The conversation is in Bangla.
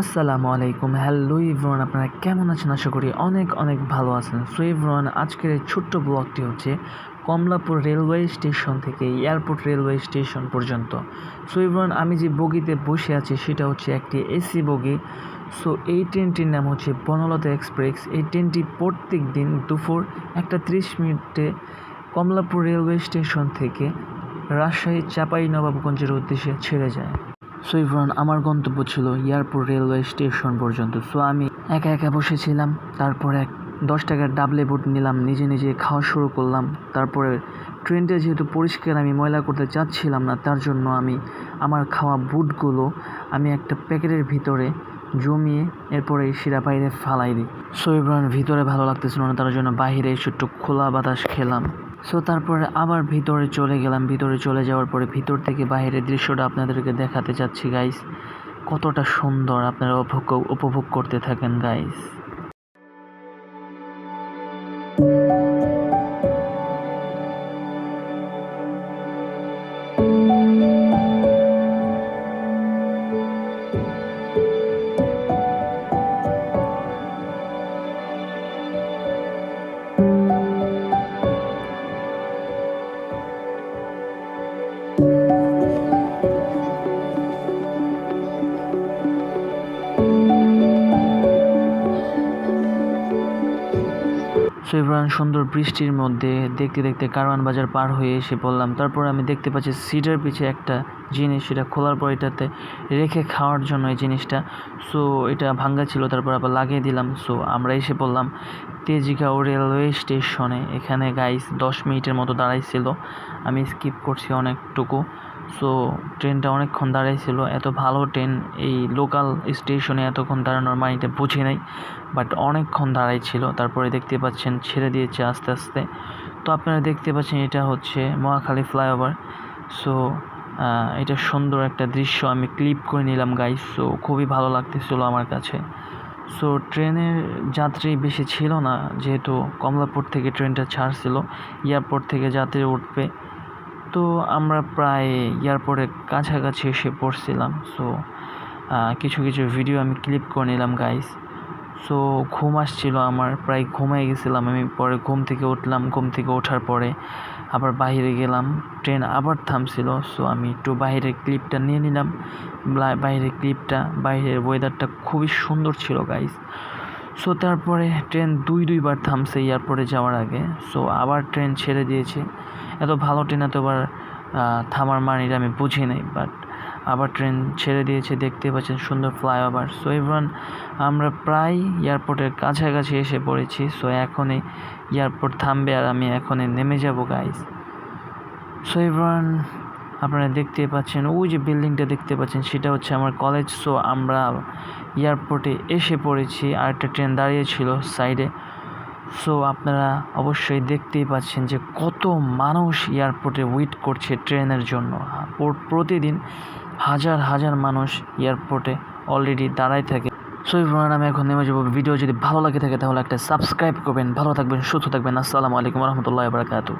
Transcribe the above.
আসসালামু আলাইকুম। হ্যালো ইভরন আপনারা কেমন আছেন? আশা করি অনেক অনেক ভালো আছেন। সো ইভরন আজকের এই ছোট্ট ব্লগটি হচ্ছে কমলাপুর রেলওয়ে স্টেশন থেকে এয়ারপোর্ট রেলওয়ে স্টেশন পর্যন্ত। সো ইভরন আমি যে বগিতে বসে আছি সেটা হচ্ছে একটি এসি বগি। সো এই ট্রেনটির নাম হচ্ছে বনলতা এক্সপ্রেস। এই ট্রেনটি প্রত্যেক দিন দুপুর একটা ত্রিশ মিনিটে কমলাপুর রেলওয়ে স্টেশন থেকে রাজশাহী চাপাই নবাবগঞ্জের উদ্দেশ্যে ছেড়ে যায়। সো আমার গন্তব্য ছিল এয়ারপোর্ট রেলওয়ে স্টেশন পর্যন্ত। সো আমি একা একা বসেছিলাম, তারপরে এক দশ টাকার ডাবলে বুট নিলাম, নিজে নিজে খাওয়া শুরু করলাম। তারপরে ট্রেনটা যেহেতু পরিষ্কার, আমি ময়লা করতে চাচ্ছিলাম না, তার জন্য আমি আমার খাওয়া বুটগুলো আমি একটা প্যাকেটের ভিতরে জমিয়ে এরপরে সেটা বাইরে ফালাই দিই। সো ভিতরে ভালো লাগতেছিল না, তার জন্য বাইরে একটু খোলা বাতাস খেলাম। সো তারপরে আবার ভিতরে চলে গেলাম। ভিতরে চলে যাওয়ার পরে ভিতর থেকে বাইরের দৃশ্যটা আপনাদেরকে দেখাতে চাচ্ছি গাইস কতটা সুন্দর আপনারা উপভোগ উপভোগ করতে থাকেন গাইস সো ইমরান সুন্দর বৃষ্টির মধ্যে দেখতে দেখতে কারওয়ান বাজার পার হয়ে এসে পড়লাম। তারপর আমি দেখতে পাচ্ছি সিটের পিছে একটা জিনিস, সেটা খোলার পর এটাতে রেখে খাওয়ার জন্য এই জিনিসটা। সো, এটা ভাঙ্গা ছিল, তারপর আবার লাগিয়ে দিলাম। সো, আমরা এসে পড়লাম তেজিগাঁও রেলওয়ে স্টেশনে। এখানে গাইস দশ মিনিটের মতো দাঁড়াইছিল। আমি স্কিপ করছি অনেকটুকু। সো ট্রেনটা অনেকক্ষণ দাঁড়াইছিল। এত ভালো ট্রেন এই লোকাল স্টেশনে এতক্ষণ দাঁড়ানোর মানিতে বুঝি নাই। বাট অনেকক্ষণ দাঁড়াইছিল। তারপরে দেখতে পাচ্ছেন, ছেড়ে দিয়েছে আস্তে আস্তে। তো আপনারা দেখতে পাচ্ছেন, এটা হচ্ছে মহাখালী ফ্লাইওভার সো এটা সুন্দর একটা দৃশ্য। আমি ক্লিপ করে নিলাম গাইস সো খুবই ভালো লাগতেছিল আমার কাছে। সো ট্রেনের যাত্রী বেশি ছিল না। যেহেতু কমলাপুর থেকে ট্রেনটা ছাড়ছিল, এয়ারপোর্ট থেকে যাত্রী উঠবে। তো আমরা প্রায় এয়ারপোর্টের কাছাকাছি এসে পড়ছিলাম। সো কিছু কিছু ভিডিও আমি ক্লিপ করে নিলাম গাইস সো ঘুম আসছিল আমার, প্রায় ঘুমাই গেছিলাম আমি। পরে ঘুম থেকে উঠলাম, ঘুম থেকে ওঠার পরে আবার বাইরে গেলাম। ট্রেন আবার থামছিল সো আমি একটু বাইরের ক্লিপটা নিয়ে নিলাম। বাইরের ক্লিপটা বাইরের ওয়েদারটা খুবই সুন্দর ছিল গাইস সো তারপরে ট্রেন দুই দুইবার থামছে এয়ারপোর্টে যাওয়ার আগে। সো আবার ট্রেন ছেড়ে দিয়েছে। এত ভালো ট্রেন এতবার থামার মানিটা আমি বুঝি নাই বাট আবার ট্রেন ছেড়ে দিয়েছে দেখতে পাচ্ছেন সুন্দর ফ্লাইওভার সো এভরান আমরা প্রায় এয়ারপোর্টের কাছাকাছি এসে পড়েছি। সো এখনই এয়ারপোর্ট থামবে আর আমি এখনই নেমে যাব গাইজ সো এভরান আপনারা দেখতে পাচ্ছেন, ওই যে বিল্ডিংটা দেখতে পাচ্ছেন, সেটা হচ্ছে আমার কলেজ। সো আমরা এয়ারপোর্টে এসে পড়েছি, আর একটা ট্রেন দাঁড়িয়েছিল সাইডে। সো আপনারা অবশ্যই দেখতেই পাচ্ছেন যে কত মানুষ এয়ারপোর্টে ওয়েট করছে ট্রেনের জন্য। প্রতিদিন হাজার হাজার মানুষ এয়ারপোর্টে অলরেডি দাঁড়ায় থাকে। সো ইভরান আমি এখন নেমে যাব। ভিডিও যদি ভালো লাগে থাকে, তাহলে একটা সাবস্ক্রাইব করবেন। ভালো থাকবেন, সুস্থ থাকবেন। আসসালামু আলাইকুম রহমতুল্লাহ বারকাতু